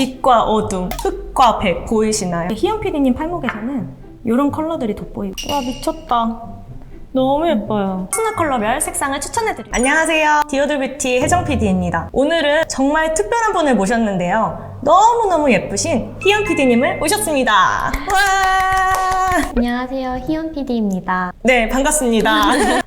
빛과 어둠, 흑과 백 보이시나요? 희영 PD님 팔목에서는 이런 컬러들이 돋보이고 와 미쳤다. 너무 예뻐요. 스나 컬러별 색상을 추천해드립니다. 안녕하세요. 디오드 뷰티 혜정 PD입니다. 오늘은 정말 특별한 분을 모셨는데요. 너무너무 예쁘신 희영 PD님을 모셨습니다. 와! 안녕하세요. 희연 PD입니다. 네, 반갑습니다.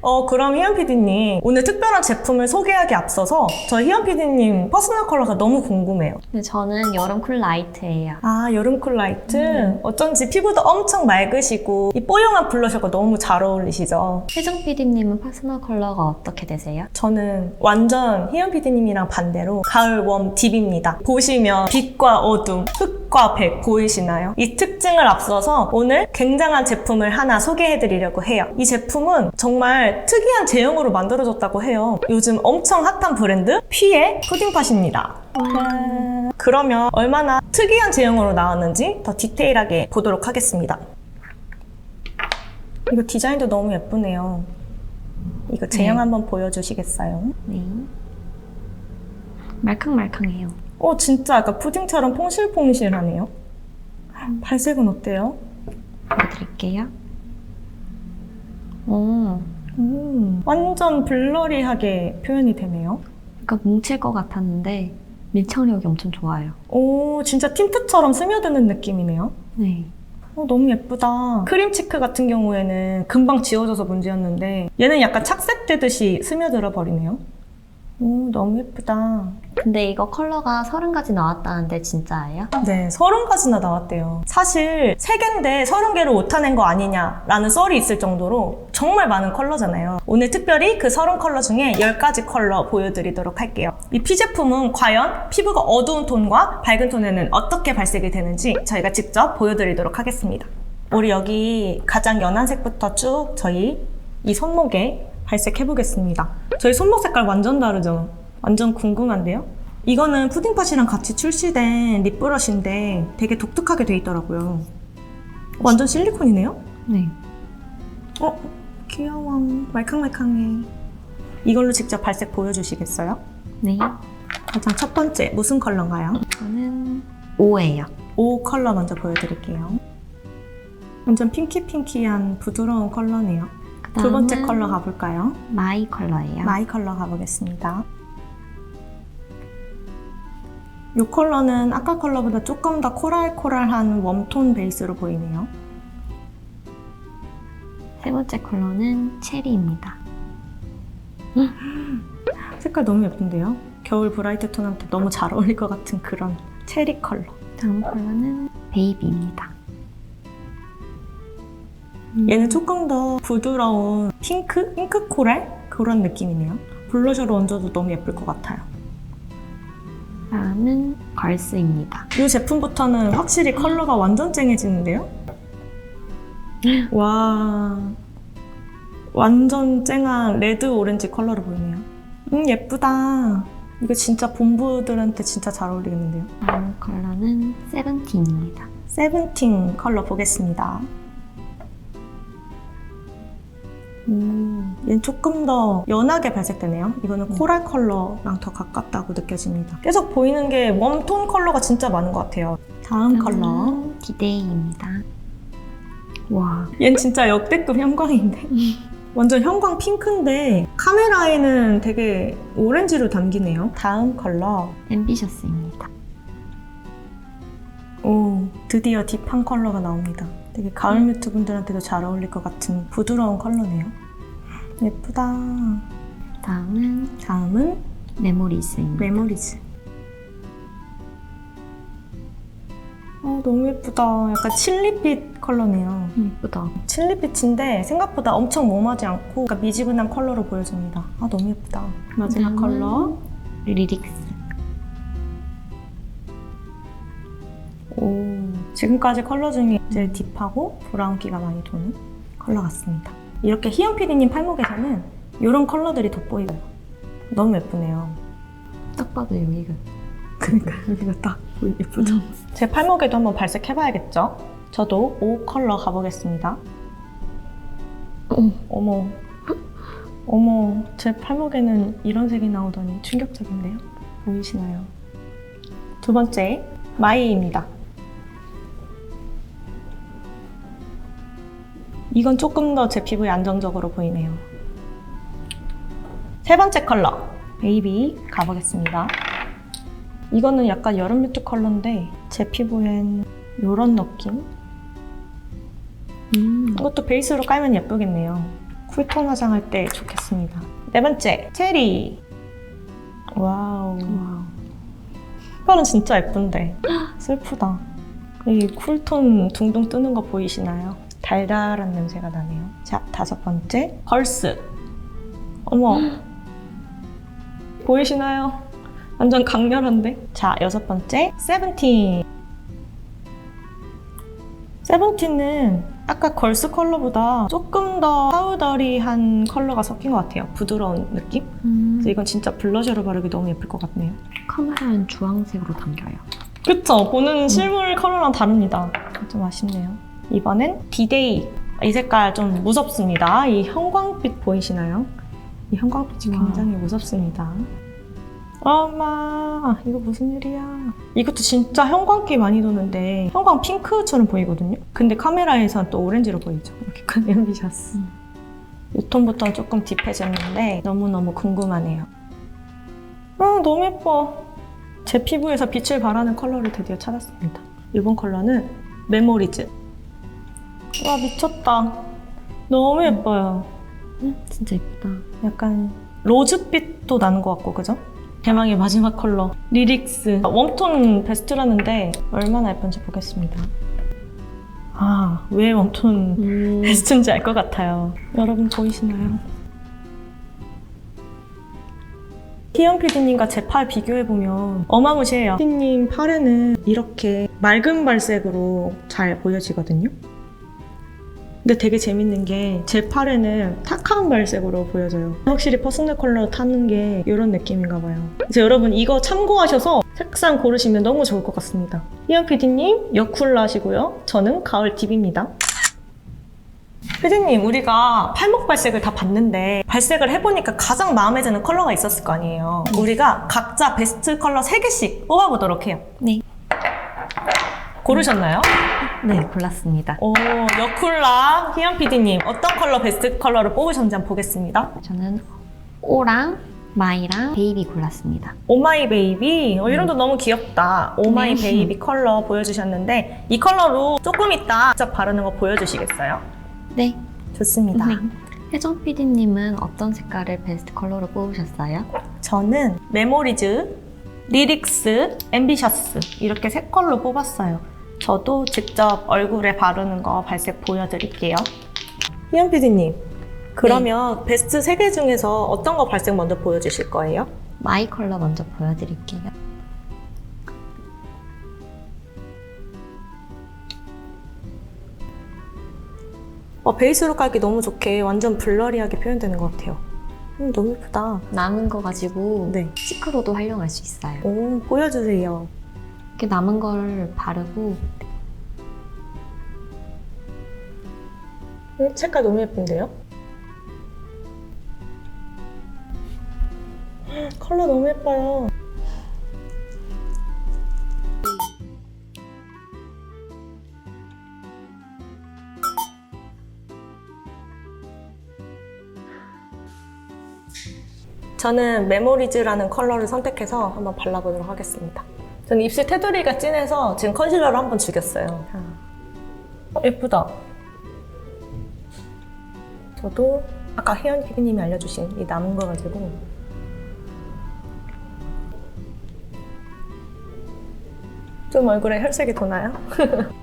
어, 그럼 희연 PD님, 오늘 특별한 제품을 소개하기 앞서서 저 희연 PD님 퍼스널 컬러가 너무 궁금해요. 네, 저는 여름 쿨 라이트예요. 아, 여름 쿨 라이트? 어쩐지 피부도 엄청 맑으시고 이 뽀용한 블러셔가 너무 잘 어울리시죠? 혜정 PD님은 퍼스널 컬러가 어떻게 되세요? 저는 완전 희연 PD님이랑 반대로 가을 웜 딥입니다. 보시면 빛과 어둠, 흑과 백 보이시나요? 이 특징을 앞서서 오늘 굉장한 제품을 하나 소개해드리려고 해요. 이 제품은 정말 특이한 제형으로 만들어졌다고 해요. 요즘 엄청 핫한 브랜드 피의 푸딩팟입니다. 짠. 그러면 얼마나 특이한 제형으로 나왔는지 더 디테일하게 보도록 하겠습니다. 이거 디자인도 너무 예쁘네요. 이거 제형 네. 한번 보여주시겠어요? 네. 말캉말캉해요. 어, 진짜 약간 푸딩처럼 퐁실퐁실하네요. 발색은 어때요? 보여드릴게요. 오, 음, 완전 블러리하게 표현이 되네요. 약간 뭉칠 것 같았는데 밀착력이 엄청 좋아요. 오, 진짜 틴트처럼 스며드는 느낌이네요. 네. 어, 너무 예쁘다. 크림 치크 같은 경우에는 금방 지워져서 문제였는데 얘는 약간 착색되듯이 스며들어 버리네요. 오, 너무 예쁘다. 근데 이거 컬러가 30가지 나왔다는데 진짜예요? 네, 서른 가지나 나왔대요. 사실 세 개인데 서른 개를 오타낸 거 아니냐라는 썰이 있을 정도로 정말 많은 컬러잖아요. 오늘 특별히 그 서른 컬러 중에 10가지 컬러 보여드리도록 할게요. 이 피 제품은 과연 피부가 어두운 톤과 밝은 톤에는 어떻게 발색이 되는지 저희가 직접 보여드리도록 하겠습니다. 우리 여기 가장 연한 색부터 쭉 저희 이 손목에 발색해 보겠습니다. 저희 손목 색깔 완전 다르죠? 완전 궁금한데요? 이거는 푸딩팟이랑 같이 출시된 립브러쉬인데 되게 독특하게 돼 있더라고요. 완전 실리콘이네요? 네. 어? 귀여워. 말캉말캉해. 이걸로 직접 발색 보여주시겠어요? 네. 가장 첫 번째 무슨 컬러인가요? 저는 5예요. 오 컬러 먼저 보여드릴게요. 완전 핑키핑키한 부드러운 컬러네요. 두 번째 컬러 가볼까요? 마이 컬러예요. 마이 컬러 가보겠습니다. 이 컬러는 아까 컬러보다 조금 더 코랄코랄한 웜톤 베이스로 보이네요. 세 번째 컬러는 체리입니다. 색깔 너무 예쁜데요? 겨울 브라이트 톤한테 너무 잘 어울릴 것 같은 그런 체리 컬러. 다음 컬러는 베이비입니다. 얘는 조금 더 부드러운 핑크? 핑크 코랄? 그런 느낌이네요. 블러셔로 얹어도 너무 예쁠 것 같아요. 다음은 걸스입니다. 이 제품부터는 확실히 컬러가 완전 쨍해지는데요? 와. 완전 쨍한 레드 오렌지 컬러로 보이네요. 음, 예쁘다. 이거 진짜 본부들한테 진짜 잘 어울리겠는데요? 다음 컬러는 세븐틴입니다. 세븐틴 컬러 보겠습니다. 음, 얘는 조금 더 연하게 발색되네요. 이거는 코랄 컬러랑 더 가깝다고 느껴집니다. 계속 보이는 게 웜톤 컬러가 진짜 많은 것 같아요. 다음 컬러. 디데이입니다. 와, 얘는 진짜 역대급 형광인데. 완전 형광 핑크인데 카메라에는 되게 오렌지로 담기네요. 다음 컬러. 앰비셔스입니다. 오, 드디어 딥한 컬러가 나옵니다. 되게 가을 뮤트 분들한테도 잘 어울릴 것 같은 부드러운 컬러네요. 예쁘다. 다음은 다음은 메모리스입니다. 메모리즈. 어, 너무 예쁘다. 약간 칠리빛 컬러네요. 예쁘다. 칠리빛인데 생각보다 엄청 웜하지 않고 약간 미지근한 컬러로 보여줍니다. 아, 너무 예쁘다. 마지막 다음은 컬러. 리릭스. 오, 지금까지 컬러 중에 제일 딥하고 브라운기가 많이 도는 컬러 같습니다. 이렇게 희영 PD님 팔목에서는 이런 컬러들이 돋보이고요. 너무 예쁘네요. 딱 봐도 여기가. 그러니까 여기가 딱 예쁘죠? 제 팔목에도 한번 발색해봐야겠죠? 저도 5 컬러 가보겠습니다. 어. 어머, 어머, 제 팔목에는 이런 색이 나오다니 충격적인데요? 보이시나요? 두 번째, 마이입니다. 이건 조금 더 제 피부에 안정적으로 보이네요. 세 번째 컬러, 베이비 가보겠습니다. 이거는 약간 여름 뮤트 컬러인데 제 피부엔 이런 느낌? 음. 이것도 베이스로 깔면 예쁘겠네요. 쿨톤 화장할 때 좋겠습니다. 네 번째, 체리. 와우. 와우. 색깔은 진짜 예쁜데. 슬프다. 이 쿨톤 둥둥 뜨는 거 보이시나요? 달달한 냄새가 나네요. 자, 다섯 번째, 걸스. 어머. 보이시나요? 완전 강렬한데? 자, 여섯 번째, 세븐틴. 세븐틴은 아까 걸스 컬러보다 조금 더 파우더리한 컬러가 섞인 것 같아요. 부드러운 느낌? 음. 그래서 이건 진짜 블러셔로 바르기 너무 예쁠 것 같네요. 카메라엔 주황색으로 담겨요. 그쵸? 보는 실물 컬러랑 다릅니다. 좀 아쉽네요. 이번엔 디데이. 이 색깔 좀 무섭습니다. 이 형광빛 보이시나요? 이 형광빛이 와우. 굉장히 무섭습니다. 엄마, 이거 무슨 일이야? 이것도 진짜 형광기 많이 도는데 형광 핑크처럼 보이거든요? 근데 카메라에선 또 오렌지로 보이죠? 이렇게 큰 앰비셔스. 음. 이 톤부터는 조금 딥해졌는데 너무너무 궁금하네요. 아, 너무 예뻐. 제 피부에서 빛을 발하는 컬러를 드디어 찾았습니다. 이번 컬러는 메모리즈. 와 미쳤다. 너무 예뻐요. 음, 진짜 예쁘다. 약간 로즈빛도 나는 것 같고 그죠? 대망의 마지막 컬러 리릭스 웜톤 베스트라는데 얼마나 예쁜지 보겠습니다. 아 왜 웜톤 음. 베스트인지 알 것 같아요. 여러분 보이시나요? 희연 PD님과 제 팔 비교해보면 어마무시해요. PD님 팔에는 이렇게 맑은 발색으로 잘 보여지거든요. 근데 되게 재밌는 게 제 팔에는 탁한 발색으로 보여져요. 확실히 퍼스널 컬러 타는 게 이런 느낌인가 봐요. 그래서 여러분 이거 참고하셔서 색상 고르시면 너무 좋을 것 같습니다. 희연 PD님 여쿨 하시고요. 저는 가을 딥입니다. 피디님, 우리가 팔목 발색을 다 봤는데 발색을 해보니까 가장 마음에 드는 컬러가 있었을 거 아니에요. 우리가 각자 베스트 컬러 3개씩 뽑아보도록 해요. 네. 고르셨나요? 네, 골랐습니다. 오, 여쿨라 희연 PD님 어떤 컬러 베스트 컬러를 뽑으셨는지 한번 보겠습니다. 저는 오랑 마이랑 베이비 골랐습니다. 오마이 베이비, 어, 이름도 너무 귀엽다. 오마이 네. 베이비 컬러 보여주셨는데 이 컬러로 조금 이따 직접 바르는 거 보여주시겠어요? 네. 좋습니다. 네. 혜정 PD님은 어떤 색깔을 베스트 컬러로 뽑으셨어요? 저는 메모리즈, 리릭스, 앰비셔스 이렇게 세 컬러 뽑았어요. 저도 직접 얼굴에 바르는 거 발색 보여드릴게요. 희연 PD님, 그러면 베스트 세개 중에서 어떤 거 발색 먼저 보여주실 거예요? 마이 컬러 먼저 보여드릴게요. 어, 베이스로 깔기 너무 좋게 완전 블러리하게 표현되는 것 같아요. 음, 너무 예쁘다. 남은 거 가지고 네. 시크로도 활용할 수 있어요. 오, 보여주세요. 이렇게 남은 걸 바르고 음, 색깔 너무 예쁜데요? 컬러 너무 예뻐요. 저는 메모리즈라는 컬러를 선택해서 한번 발라보도록 하겠습니다. 저는 입술 테두리가 진해서 지금 컨실러로 한 번 죽였어요. 어, 예쁘다. 저도 아까 혜연 PD님이 알려주신 이 남은 거 가지고 좀 얼굴에 혈색이 도나요?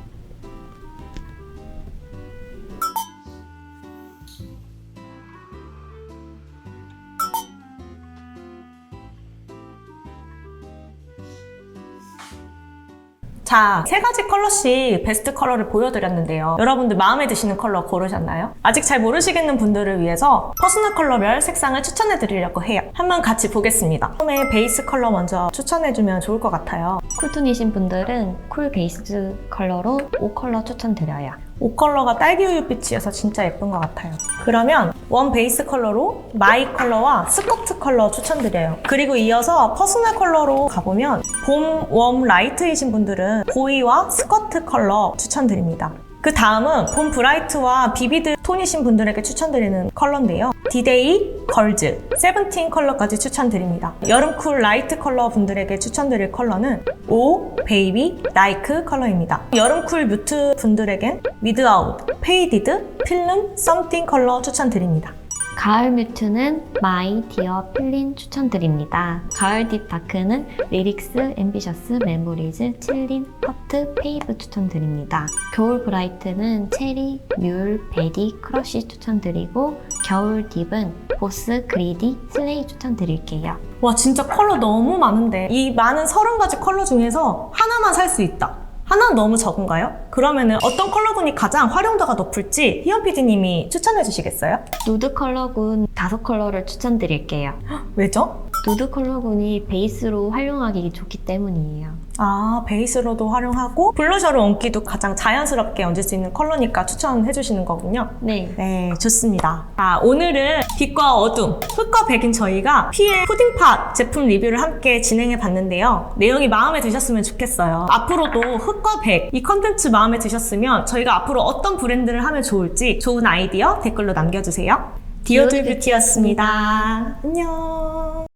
자, 세 가지 컬러씩 베스트 컬러를 보여드렸는데요. 여러분들 마음에 드시는 컬러 고르셨나요? 아직 잘 모르시겠는 분들을 위해서 퍼스널 컬러별 색상을 추천해드리려고 해요. 한번 같이 보겠습니다. 처음에 베이스 컬러 먼저 추천해주면 좋을 것 같아요. 쿨톤이신 분들은 쿨 베이스 컬러로 5컬러 추천드려요. 옷 컬러가 딸기 우유빛이어서 진짜 예쁜 것 같아요. 그러면 원 베이스 컬러로 마이 컬러와 스커트 컬러 추천드려요. 그리고 이어서 퍼스널 컬러로 가보면 봄 웜 라이트이신 분들은 보이와 스커트 컬러 추천드립니다. 그 다음은 봄 브라이트와 비비드 톤이신 분들에게 추천드리는 컬러인데요. 디데이, 걸즈, 세븐틴 컬러까지 추천드립니다. 여름 쿨 라이트 컬러 분들에게 추천드릴 컬러는 오, 베이비, 라이크 컬러입니다. 여름 쿨 뮤트 분들에겐 미드아웃, 페이디드, 필름, 썸띵 컬러 추천드립니다. 가을 뮤트는 마이 디어 필린 추천드립니다. 가을 딥 다크는 리릭스, 앰비셔스, 메모리즈, 칠린, 커트, 페이브 추천드립니다. 겨울 브라이트는 체리, 뮬, 베디, 크러쉬 추천드리고 겨울 딥은 보스, 그리디, 슬레이 추천드릴게요. 와 진짜 컬러 너무 많은데 이 많은 30가지 컬러 중에서 하나만 살 수 있다. 하나는 너무 적은가요? 그러면은 어떤 컬러군이 가장 활용도가 높을지 희연 PD님이 추천해 주시겠어요? 누드 컬러군 다섯 컬러를 추천드릴게요. 왜죠? 누드 컬러군이 베이스로 활용하기 좋기 때문이에요. 아 베이스로도 활용하고 블러셔를 얹기도 가장 자연스럽게 얹을 수 있는 컬러니까 추천해 주시는 거군요. 네. 네, 좋습니다. 아, 오늘은 빛과 어둠, 흑과 백인 저희가 피의 푸딩팟 제품 리뷰를 함께 진행해 봤는데요. 내용이 마음에 드셨으면 좋겠어요. 앞으로도 흑과 백, 이 컨텐츠 마음에 드셨으면 저희가 앞으로 어떤 브랜드를 하면 좋을지 좋은 아이디어 댓글로 남겨주세요. 디오드 뷰티였습니다. 안녕.